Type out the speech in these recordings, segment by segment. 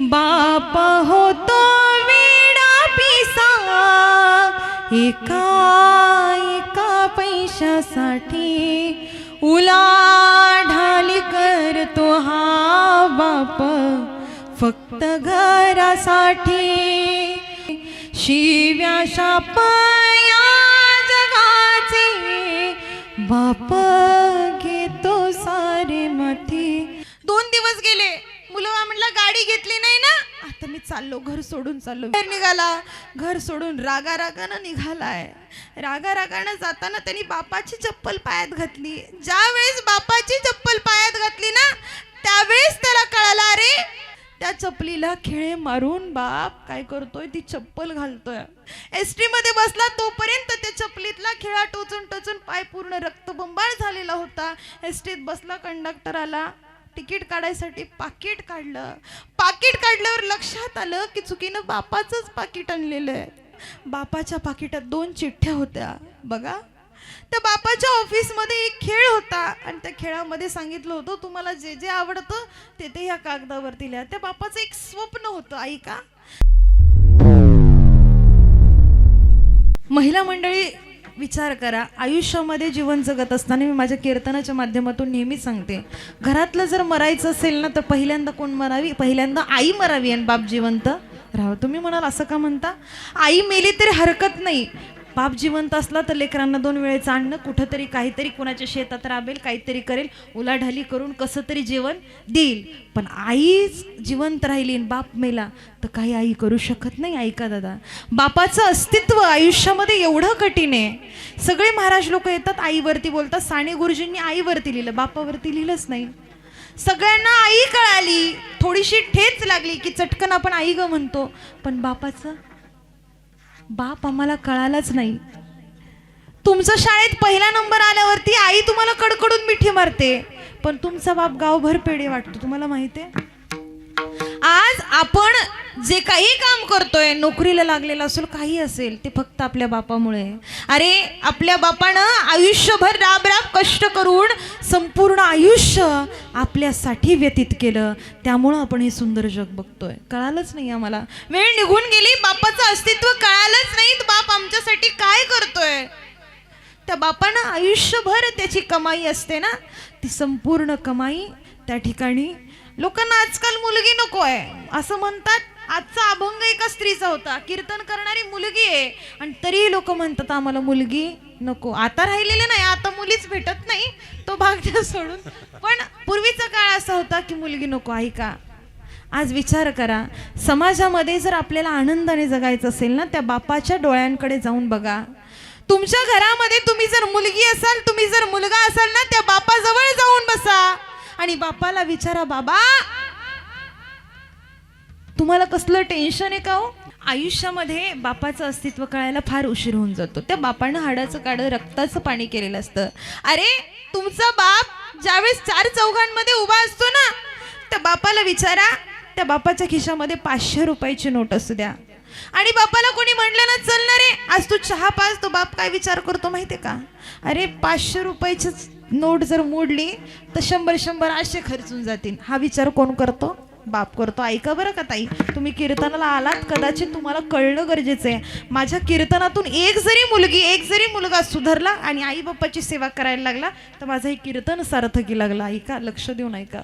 बाप होतो वेडा पिसा एका एका पैशासाठी उलाढाली करतो हा बाप. फक्त घरासाठी शिव्या शापया जगाचे बाप घेतो सारे माथी. दोन दिवस गेले. म्हटलं गाडी घेतली नाही ना? आता मी चाललो घर सोडून चाललो. बाहेर निघाला. घर सोडून रागा रागानं निघालाय. रागा रागानं जाताना त्यांनी बापाची चप्पल पायात घातली. ज्या वेळेस बापाची चप्पल पायात घातली ना त्यावेळेस त्याला कळाला अरे त्या चपलीला खिळे मारून बाप काय करतोय ती चप्पल घालतोय. एस टी मध्ये बसला तोपर्यंत त्या चपलीतला खिळा टोचून टोचून पाय पूर्ण रक्तबंबाळ झालेला होता. एस टीत बसला कंडक्टर आला तिकीट काढायसाठी पाकिट काढलं. पाकिट काढल्यावर लक्षात आलं की चुकीनं बापाचंच पाकिट आणलेलं आहे. बापाच्या पाकिटात दोन चिठ्ठ्या होत्या. बघा. त्या बापाच्या ऑफिसमध्ये एक खेळ होता आणि त्या खेळामध्ये सांगितलं होतं तुम्हाला जे जे आवडतं ते ते ह्या कागदावरती लिहा. त्या बापाचं एक स्वप्न होतं ऐका. महिला मंडळी विचार करा. आयुष्यामध्ये जीवन जगत असताना मी माझ्या कीर्तनाच्या माध्यमातून नेहमी सांगते. घरातलं जर मरायचं असेल ना तर पहिल्यांदा कोण मरावी? पहिल्यांदा आई मरावी आणि बाप जिवंत. राहा तुम्ही म्हणाल असं का म्हणता? आई मेली तरी हरकत नाही. बाप जिवंत असला तर लेकरांना दोन वेळेचं आणणं कुठंतरी काहीतरी कुणाच्या शेतात राबेल काहीतरी करेल उलाढाली करून कसं तरी जेवण देईल. पण आईच जिवंत राहिली बाप मेला तर काही आई करू शकत नाही ऐका दादा? बापाचं अस्तित्व आयुष्यामध्ये एवढं कठीण आहे. सगळे महाराज लोक येतात आईवरती बोलतात साने गुरुजींनी आईवरती लिहिलं बापावरती लिहिलंच नाही. सगळ्यांना आई कळाली थोडीशी ठेच लागली की चटकन आपण आई ग म्हणतो पण बापाचं बाप आम्हाला कळालाच नाही. तुमचं शाळेत पहिला नंबर आल्यावरती आई तुम्हाला कडकडून मिठी मारते. पण तुमचा बाप गावभर पेढे वाटतो. तुम्हाला माहिती आहे आज आपण जे काही काम करतोय नोकरीला लागलेलं असेल काही असेल ते फक्त आपल्या बापामुळे. अरे आपल्या बापानं आयुष्यभर राब राब कष्ट करून संपूर्ण आयुष्य आपल्यासाठी व्यतीत केलं. त्यामुळं आपण हे सुंदर जग बघतोय. कळालंच नाही आम्हाला. वेळ निघून गेली बापाचं अस्तित्व कळालंच नाही बाप आमच्यासाठी काय करतोय? त्या बापानं आयुष्यभर त्याची कमाई असते ना ती संपूर्ण कमाई त्या ठिकाणी. लोकांना आजकाल मुलगी नको आहे असं म्हणतात. आजचा अभंग एका स्त्रीचा होता. कीर्तन करणारी मुलगी आहे. आणि तरीही लोक म्हणतात आम्हाला मुलगी नको. आता राहिलेले नाही आता मुलीच भेटत नाही तो भाग त्या सोडून. पण पूर्वीचा काळ असा होता की मुलगी नको ऐका. आज विचार करा. समाजामध्ये जर आपल्याला आनंदाने जगायचं असेल ना त्या बापाच्या डोळ्यांकडे जाऊन बघा. तुमच्या घरामध्ये तुम्ही जर मुलगी असाल तुम्ही जर मुलगा असाल ना त्या बापाजवळ जाऊन बसा. आणि बापाला विचारा बाबा तुम्हाला कसलं टेन्शन आहे का हो? आयुष्यामध्ये बापाचं अस्तित्व कळायला फार उशीर होऊन जातो. त्या बापानं हाडाचं काढं रक्ताचं पाणी केलेलं असतं. अरे तुमचा बाप ज्यावेळेस चार चौघांमध्ये उभा असतो ना त्या बापाला विचारा त्या बापाच्या खिशामध्ये पाचशे रुपयाची नोट असू द्या. आणि बापाला कोणी म्हणलं ना चल ना रे आज तू चहा पाच तो बाप काय विचार करतो माहितीये का? अरे पाचशे रुपयाची नोट जर मोडली तर शंभर शंभर असे खर्चून जातील. हा विचार कोण करतो? बाप करतो. ऐका बरं का ताई तुम्ही कीर्तनाला आलात कदाचित तुम्हाला कळणं गरजेचं आहे. माझ्या कीर्तनातून एक जरी मुलगी एक जरी मुलगा सुधारला आणि आई बाप्पाची सेवा करायला लागला तर माझं हे कीर्तन सार्थकी लागला. ऐका लक्ष देऊन ऐका.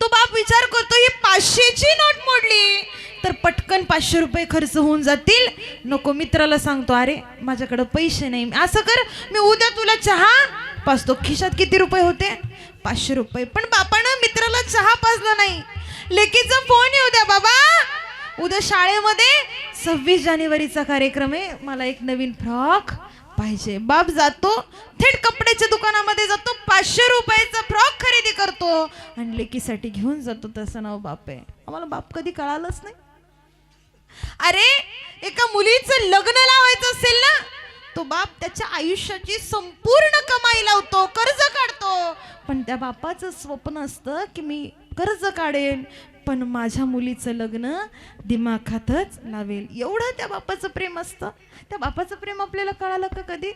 तो बाप विचार करतो ही पाचशेची नोट मोडली. तर पटकन पाचशे रुपये खर्च होऊन जातील. नको मित्राला सांगतो अरे माझ्याकडे पैसे नाही. असं कर मी उद्या तुला चहा पाचतो. खिशात किती रुपये होते? पाचशे रुपये. पण बापानं मित्राला चहा पाजला नाही. लेकीचा फोन येऊ द्या बाबा. उद्या शाळेमध्ये सव्वीस जानेवारीचा कार्यक्रम आहे. मला एक नवीन फ्रॉक पाहिजे. बाप जातो थेट कपड्याच्या दुकानामध्ये जातो पाचशे रुपयाचा फ्रॉक खरेदी करतो आणि लेकीसाठी घेऊन जातो. तसं नाव बाप आहे. आम्हाला बाप कधी कळालंच नाही. अरे एका मुलीचं लग्न लावायचं असेल ना तो बाप त्याच्या आयुष्याची संपूर्ण कमाई लावतो कर्ज काढतो. पण त्या बापाचं स्वप्न असतं की मी कर्ज काढेल पण माझ्या मुलीचं लग्न दिमाखातच लावेल. एवढं त्या बापाचं प्रेम असतं. त्या बापाचं प्रेम आपल्याला कळालं का कधी?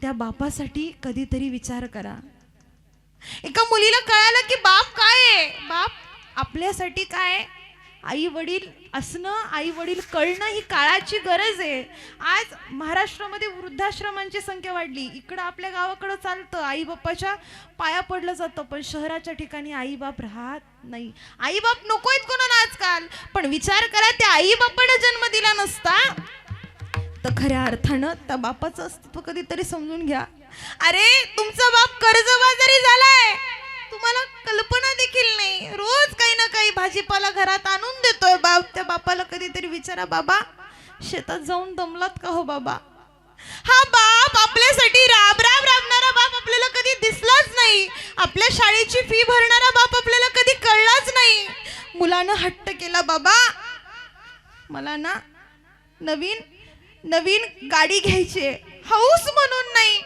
त्या बापासाठी कधीतरी विचार करा. एका मुलीला कळालं की बाप काय आहे? बाप आपल्यासाठी काय आई वडील असणं आई वडील कळणं ही काळाची गरज आहे. आज महाराष्ट्रामध्ये वृद्धाश्रमांची संख्या वाढली. इकडं आपल्या गावाकडं चालतं. आई बाप्पाच्या पाया पडलं जातं पण शहराच्या ठिकाणी आई बाप राहत नाही. आई बाप नकोयत कोणाला आजकाल. पण विचार करा त्या आई बापानं जन्म दिला नसता. तर खऱ्या अर्थानं त्या बापाचं अस्तित्व कधीतरी समजून घ्या. अरे तुमचा बाप कर्जबाजारी झालाय. तुम्हाला कल्पना देखील नाही. रोज काही ना काही भाजीपाला घरात आणून देतोय बाप त्या बापाला कधीतरी विचारा बाबा शेतात जाऊन दमलात का हो बाबा? हा बाप आपल्यासाठी राब राब राबणारा बाप आपल्याला कधी दिसलाच नाही. आपल्या शाळेची फी भरणारा बाप आपल्याला कधी कळलाच नाही. मुलानं हट्ट केला बाबा मला ना नवीन नवीन गाडी घ्यायची आहे. हौस म्हणून नाही.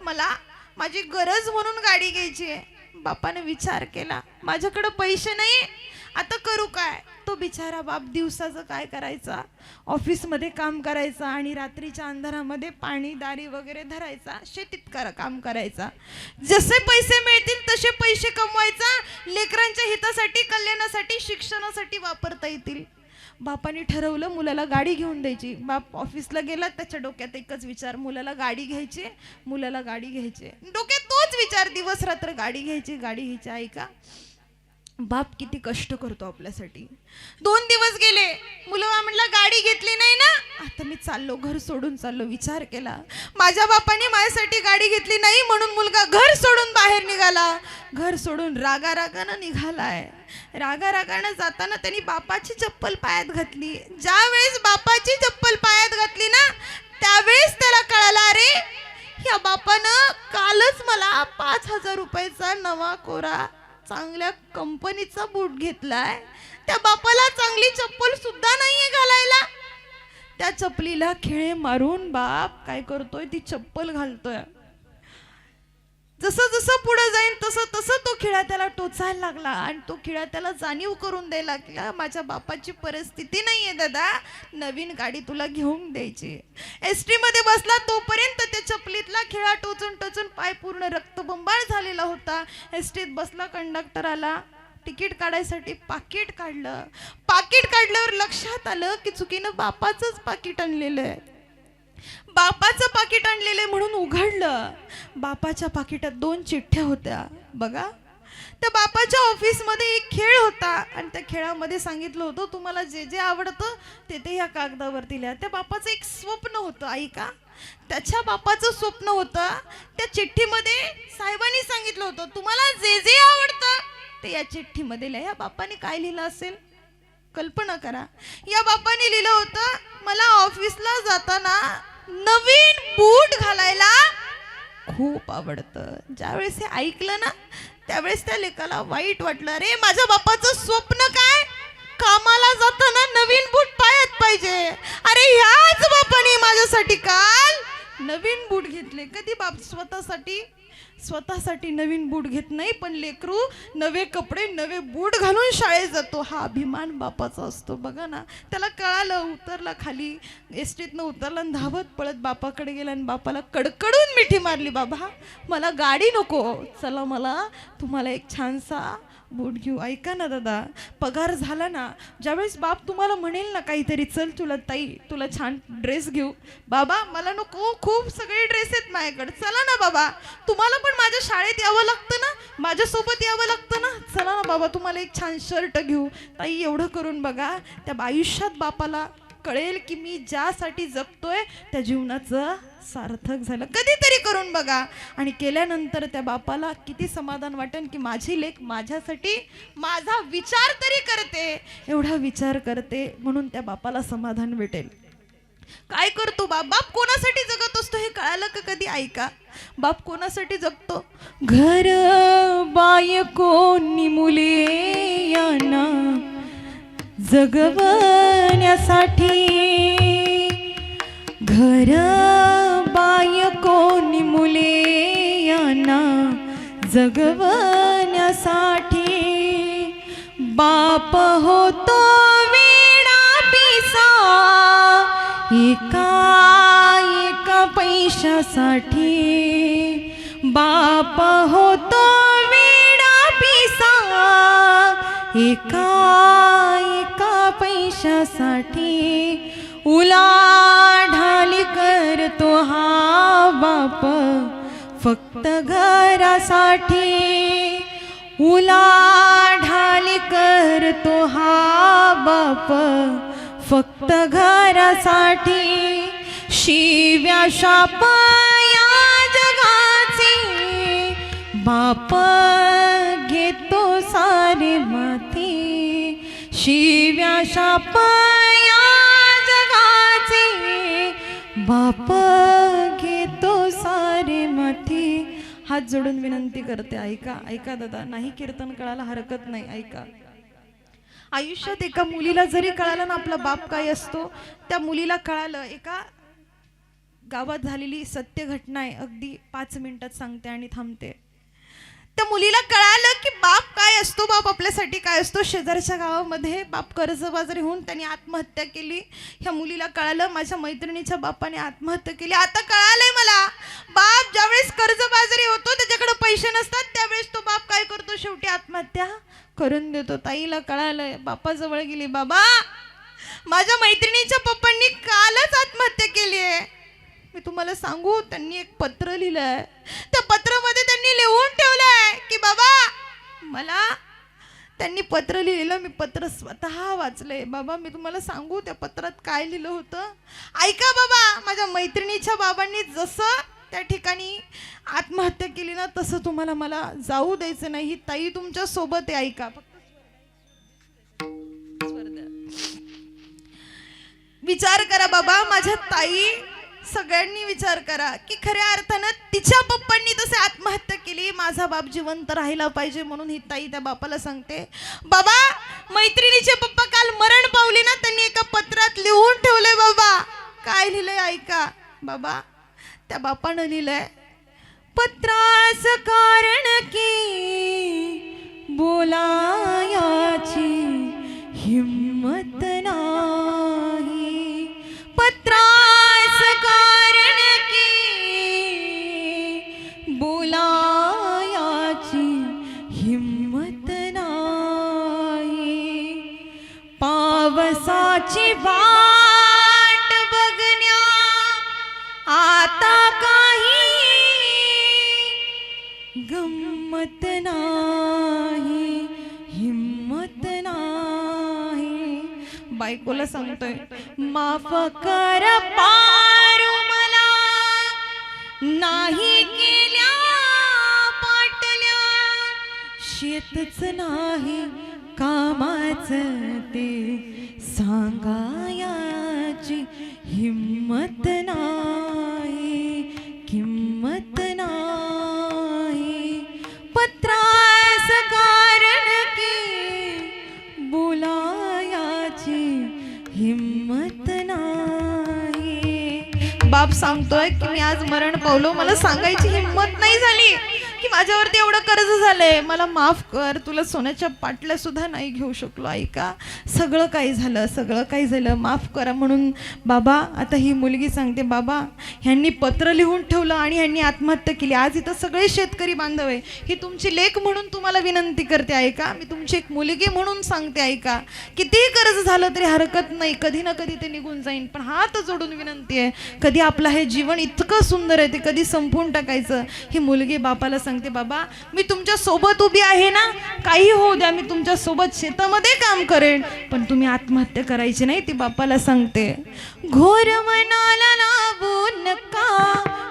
मला माझी गरज म्हणून गाडी घ्यायची आहे. बापाने विचार केला माझ्याकडं पैसे नाही आता करू काय? तो बिचारा बाप दिवसाचं काय करायचा? ऑफिसमध्ये काम करायचा आणि रात्रीच्या अंधारामध्ये पाणी दारी वगैरे धरायचा शेतीत करा काम करायचा. जसे पैसे मिळतील तसे पैसे कमवायचा लेकरांच्या हितासाठी कल्याणासाठी शिक्षणासाठी वापरता येतील. बापाने ठरवलं मुलाला गाडी घेऊन द्यायची. बाप ऑफिसला गेला त्याच्या डोक्यात एकच विचार मुलाला गाडी घ्यायची मुलाला गाडी घ्यायची. डोक्यात तोच विचार दिवस रात्र गाडी घ्यायची गाडी घ्यायची ऐका. बाप किती कष्ट करतो आपल्यासाठी. दोन दिवस गेले मुलं म्हणला गाडी घेतली नाही ना? आता मी चाललो घर सोडून चाललो विचार केला. माझ्या बापाने माझ्यासाठी गाडी घेतली नाही म्हणून मुलगा घर सोडून बाहेर निघाला. घर सोडून रागा रागानं निघालाय. रागा रागानं जाताना त्यांनी बापाची चप्पल पायात घातली. ज्या वेळेस बापाची चप्पल पायात घातली ना त्यावेळेस त्याला कळालं अरे ह्या बापानं कालच मला पाच हजार रुपयाचा नवा कोरा चांगल्या कंपनीचा बूट घेतलाय. त्या बापाला चांगली चप्पल सुद्धा नाहीये घालायला. त्या चपलीला खिळे मारून बाप काय करतोय? ती चप्पल घालतोय. जसं जसं पुढे जाईन तसं तसं तो खिळा त्याला टोचायला लागला आणि तो खिळा त्याला जाणीव करून द्यायला लागला माझ्या बापाची परिस्थिती नाही आहे दादा नवीन गाडी तुला घेऊन द्यायची एस टीमध्ये बसला तोपर्यंत त्या चपलीतला खिळा टोचून टोचून पाय पूर्ण रक्तबंबाळ झालेला होता. एस टीत बसला कंडक्टर आला तिकीट काढायसाठी पाकिट काढलं. पाकिट काढल्यावर लक्षात आलं की चुकीनं बापाचंच पाकिट आणलेलं आहे. बापाचं पाकिट आणलेलं म्हणून उघडलं. बापाच्या पाकिटात दोन चिठ्ठ्या होत्या. बघा. त्या बापाच्या ऑफिसमध्ये एक खेळ होता आणि त्या खेळामध्ये सांगितलं होतं तुम्हाला जे जे आवडतं ते ते ह्या कागदावरती लिहा. त्या बापाचं एक स्वप्न होतं ऐका त्याच्या बापाचं स्वप्न होतं त्या चिठ्ठीमध्ये साहेबांनी सांगितलं होतं तुम्हाला जे जे आवडतं ते या चिठ्ठीमध्ये लिहा. या बापाने काय लिहिलं असेल? कल्पना करा. या बापाने लिहिलं होतं मला ऑफिसला जाताना नवीन बूट घालायला खूप आवडतं. ज्यावेळेस हे ऐकलं ना त्यावेळेस त्या लेकाला वाईट वाटलं. अरे माझ्या बापाचं स्वप्न काय? कामाला जाताना नवीन बूट पायात पाहिजे. अरे ह्याच बापाने माझ्यासाठी काल नवीन बूट घेतले. कधी बाप स्वतःसाठी स्वतःसाठी नवीन बूट घेत नाही पण लेकरू नवे कपडे नवे बूट घालून शाळेत जातो. हा अभिमान बापाचा असतो. बघा ना त्याला कळालं उतरला खाली. एस टीतनं उतरला आणि धावत पळत बापाकडे गेला आणि बापाला कडकडून मिठी मारली बाबा मला गाडी नको. चला मला तुम्हाला एक छानसा बोट घेऊ. ऐका ना दादा पगार झाला ना ज्यावेळेस बाप तुम्हाला म्हणेल ना काहीतरी चल तुला ताई तुला छान ड्रेस घेऊ. बाबा मला नको खूप सगळे ड्रेस आहेत माझ्याकडे. चला ना बाबा तुम्हाला पण माझ्या शाळेत यावं लागतं ना? माझ्यासोबत यावं लागतं ना? चला ना बाबा तुम्हाला एक छान शर्ट घेऊ. ताई एवढं करून बघा त्या आयुष्यात बापाला कळेल की मी ज्यासाठी जगतोय त्या जीवनाचं सार्थक झालं. कधीतरी करून बघा. आणि केल्यानंतर त्या बापाला किती समाधान वाटेल की माझी लेख माझ्यासाठी माझा विचार तरी करते. एवढा विचार करते म्हणून त्या बापाला समाधान भेटेल. काय करतो बाप? बाप कोणासाठी जगत असतो हे कळालं का कधी? ऐका. बाप कोणासाठी जगतो? घर बायको मुले यांना. जगवण्यासाठी घर बायको मुले यांना जगवण्यासाठी बाप होतो वेडा पिसा. एका एका पैशासाठी बाप होतो वेडा पिसा. एका पैशासाठी उलाढाली करतो हा बाप. फक्त घरासाठी उलाढाली करतो हा बाप. फक्त घरासाठी शिव्या शाप या जगाचे बाप. शिव्याशा शाप जगाचे बाप घेतो सारे माथी. हात जोडून विनंती करते ऐका ऐका दादा नाही कीर्तन कळायला हरकत नाही ऐका. आयुष्यात एका मुलीला जरी कळालं ना आपला बाप काय असतो त्या मुलीला कळालं एका गावात झालेली सत्य घटना आहे अगदी पाच मिनिटात सांगते आणि थांबते. त्या मुलीला कळालं की बाप काय असतो बाप आपल्यासाठी काय असतो. शेजारच्या गावामध्ये बाप कर्जबाजारी होऊन त्यांनी आत्महत्या केली. ह्या मुलीला कळालं माझ्या मैत्रिणीच्या बापाने आत्महत्या केली. आता कळालंय मला बाप ज्यावेळेस कर्जबाजारी होतो त्याच्याकडे पैसे नसतात त्यावेळेस तो बाप काय करतो? शेवटी आत्महत्या करून देतो. ताईला कळालंय बापाजवळ गेली बाबा माझ्या मैत्रिणीच्या पप्पांनी कालच आत्महत्या केली आहे. मी तुम्हाला सांगू त्यांनी एक पत्र लिहिलंय. त्या पत्रामध्ये त्यांनी लिहून ठेवलंय की बाबा मला त्यांनी पत्र लिहिलेलं मी पत्र स्वतः वाचलंय बाबा मी तुम्हाला सांगू त्या पत्रात काय लिहिलं होतं? ऐका बाबा माझ्या मैत्रिणीच्या बाबांनी जसं त्या ठिकाणी आत्महत्या केली ना तसं तुम्हाला मला जाऊ द्यायचं नाही. ताई तुमच्यासोबत आहे ऐका. विचार करा बाबा माझ्या ताई सगळ्यांनी विचार करा की खऱ्या अर्थानं तिच्या पप्पांनी तसे आत्महत्या केली माझा बाप जिवंत राहिला पाहिजे म्हणून ही ताई त्या बापाला सांगते बाबा मैत्रिणीचे पप्पा काल मरण पावले ना त्यांनी एका पत्रात लिहून ठेवले बाबा. काय लिहिलंय ऐका. बाबा त्या बापानं लिहिलंय पत्रास कारण की बोलायाची हिम्मत गंमत नाही हिम्मत नाही. बायकोला सांगतोय माफ कर पारू मला. नाही केल्या पाटल्या. शेतच नाही कामाच ते सांगायाची हिम्मत सांगतोय की मी आज मरण पावलो. मला सांगायची हिंमत नाही झाली की माझ्यावरती एवढं कर्ज झालंय. मला माफ कर तुला सोन्याच्या पाटल्या सुद्धा नाही घेऊ शकलो ऐका. सगळं काही झालं सगळं काही झालं. माफ करा म्हणून बाबा आता ही मुलगी सांगते बाबा ह्यांनी पत्र लिहून ठेवलं आणि ह्यांनी आत्महत्या केली. आज इथं सगळे शेतकरी बांधव आहे. ही तुमची लेख म्हणून तुम्हाला विनंती करते ऐका. मी तुमची एक मुलगी म्हणून सांगते ऐका. कितीही कर्ज झालं तरी हरकत नाही. कधी ना कधी ते निघून जाईन. पण हात जोडून विनंती आहे. कधी आपलं हे जीवन इतकं सुंदर आहे ते कधी संपवून टाकायचं. ही मुलगी बापाला सांगते बाबा मी तुमच्यासोबत उभी आहे ना? काही होऊ द्या. मी तुमच्यासोबत शेतामध्ये काम करेन. पण तुम्ही आत्महत्या करायची नाही ती बापाला सांगते. घोर मनाला लावू नका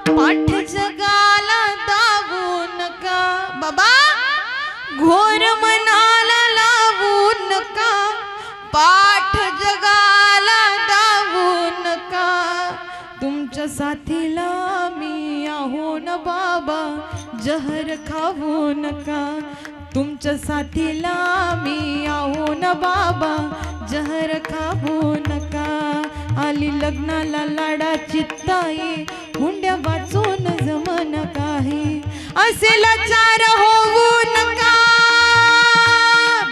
पाठ जगाला दावू नका. बाबा घोर मनाला लावू नका पाठ जगाला दावू नका. तुमच्या साथीला मी आहो न बाबा जहर खाऊ नका. तुमच्या साथीला मी आहो न बाबा जहर खाऊ नका. आली लग्नाला लाडा चित्ताई हुंड्या वाचून जमन काही. असे लाचार होऊ नका.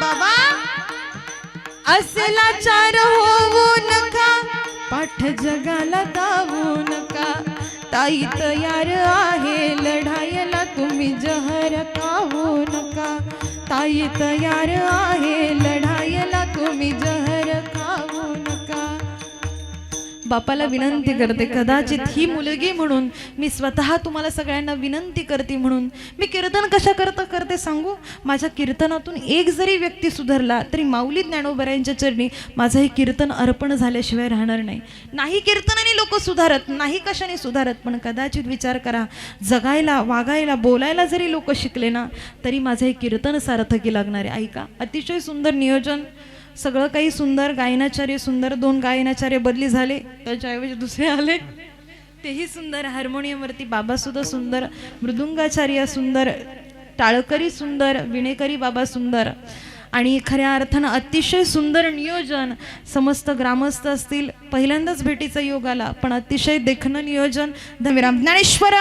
बाबा असे लाचार होऊ नका. पाठ जगाला दावू नका. ताई तयार आहे लढायला तुम्ही जहर खाऊ नका. ताई तयार आहे लढायला तुम्ही जहर खाऊ नका. बापाला विनंती करते कदाचित ही मुलगी म्हणून मी स्वतः तुम्हाला सगळ्यांना विनंती करते म्हणून मी कीर्तन कशा करता करते सांगू? माझ्या कीर्तनातून एक जरी व्यक्ती सुधारला तरी माऊली ज्ञानोबरायांच्या चरणी माझं हे कीर्तन अर्पण झाल्याशिवाय राहणार नाही. नाही कीर्तनाने लोक सुधारत नाही कशाने सुधारत पण कदाचित विचार करा. जगायला वागायला बोलायला जरी लोक शिकले ना तरी माझं हे कीर्तन सार्थकी लागणार. आहे ऐका अतिशय सुंदर नियोजन सगळं काही सुंदर गायनाचार्य सुंदर दोन गायनाचार्य बदली झाले. त्याच्याऐवजी दुसरे आले. तेही सुंदर. हार्मोनियमवरती बाबा सुद्धा सुंदर. मृदुंगाचार्य सुंदर. टाळकरी सुंदर. विणेकरी बाबा सुंदर. आणि खऱ्या अर्थानं अतिशय सुंदर नियोजन. समस्त ग्रामस्थ असतील पहिल्यांदाच भेटीचा योग आला पण अतिशय देखणं नियोजन. धन्यवाद. ज्ञानेश्वर.